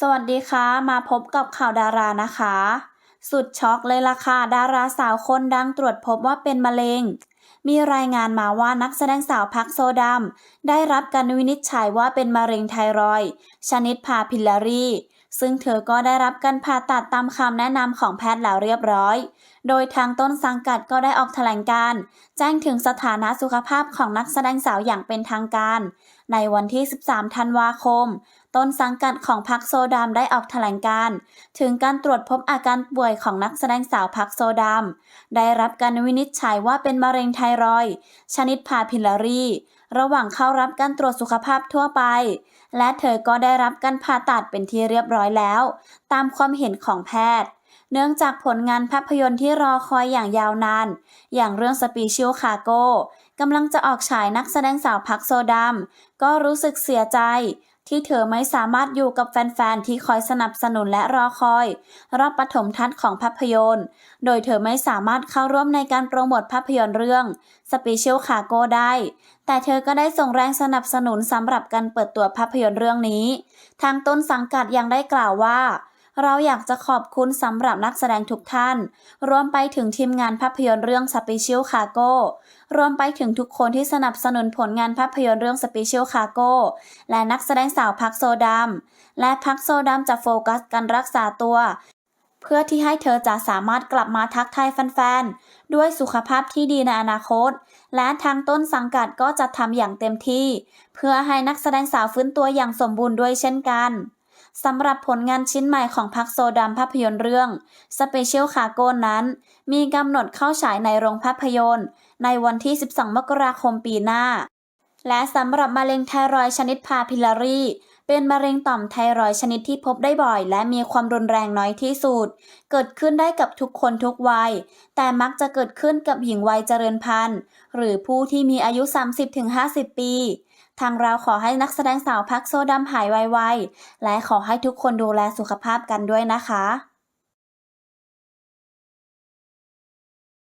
สวัสดีค่ะ มาพบกับข่าวดารานะคะ สุดช็อกเลยล่ะค่ะ ดาราสาวคนดังตรวจพบว่าเป็นมะเร็ง มีรายงานมาว่านักแสดงสาวพักโซดัมได้รับการวินิจฉัยว่าเป็นมะเร็งไทรอยชนิดพาพิลลารี ซึ่งเธอก็ได้รับการผ่าตัดตามคำแนะนำของแพทย์แล้วเรียบร้อย โดยทางต้นสังกัดก็ได้ออกแถลงการ์แจ้งถึงสถานะสุขภาพของนักแสดงสาวอย่างเป็นทางการ ในวันที่ 13 ธันวาคม ต้นสังกัดของพักโซดามได้ออกแถลงการ์ถึงการตรวจพบอาการป่วยของนักแสดงสาวพักโซดามได้รับการวินิจฉัยว่าเป็นมะเร็งไทรอยชนิดพาพิลลารี ระหว่างเข้ารับการตรวจสุขภาพทั่วไป และเธอก็ได้รับการผ่าตัดเป็นที่เรียบร้อยแล้ว ตามความเห็นของแพทย์ เนื่องจากผลงานภาพยนตร์ที่รอคอยอย่างยาวนาน อย่างเรื่องสปีชิลคาโกกำลังจะออกฉายนักแสดงสาวพักโซดัมก็รู้สึกเสียใจ ที่เธอไม่สามารถอยู่กับแฟนๆ ที่คอยสนับสนุนและรอคอย รอบปฐมทัศน์ของภาพยนตร์ โดยเธอไม่สามารถเข้าร่วมในการโปรโมทภาพยนตร์เรื่องสปีชิ l คาโกได้ แต่เธอก็ได้ส่งแรงสนับสนุนสำหรับการเปิดตัวภาพยนตร์เรื่องนี้ ทางต้นสังกัดยังได้กล่าวว่า เราอยากจะขอบคุณสำหรับนักแสดงทุกท่าน รวมไปถึงทีมงานภาพยนตร์เรื่อง Special Cargo รวมไปถึงทุกคนที่สนับสนุนผลงานภาพยนตร์เรื่อง Special Cargo และนักแสดงสาวพักโซดัมและพักโซดัมจะโฟกัสการรักษาตัวเพื่อที่ให้เธอจะสามารถกลับมาทักทายแฟนๆ ด้วยสุขภาพที่ดีในอนาคต และทางต้นสังกัดก็จะทำอย่างเต็มที่ เพื่อให้นักแสดงสาวฟื้นตัวอย่างสมบูรณ์ด้วยเช่นกัน สำหรับผลงานชิ้นใหม่ของพักโซดัมภาพยนตร์เรื่อง Special Cargo นั้น มีกำหนดเข้าฉายในโรงภาพยนตร์ ในวันที่ 12 มกราคมปีหน้า และสำหรับมะเร็งไทรอยชนิดพาพิลารีเป็นมะเร็งต่อมไทรอยชนิดที่พบได้บ่อย และมีความรุนแรงน้อยที่สุด เกิดขึ้นได้กับทุกคนทุกวัย แต่มักจะเกิดขึ้นกับหญิงวัยเจริญพันธุ์ หรือผู้ที่มีอายุ 30-50 ปี ทางเราขอให้นักแสดงสาวพักโซดัมหายไวๆ และขอให้ทุกคนดูแลสุขภาพกันด้วยนะคะ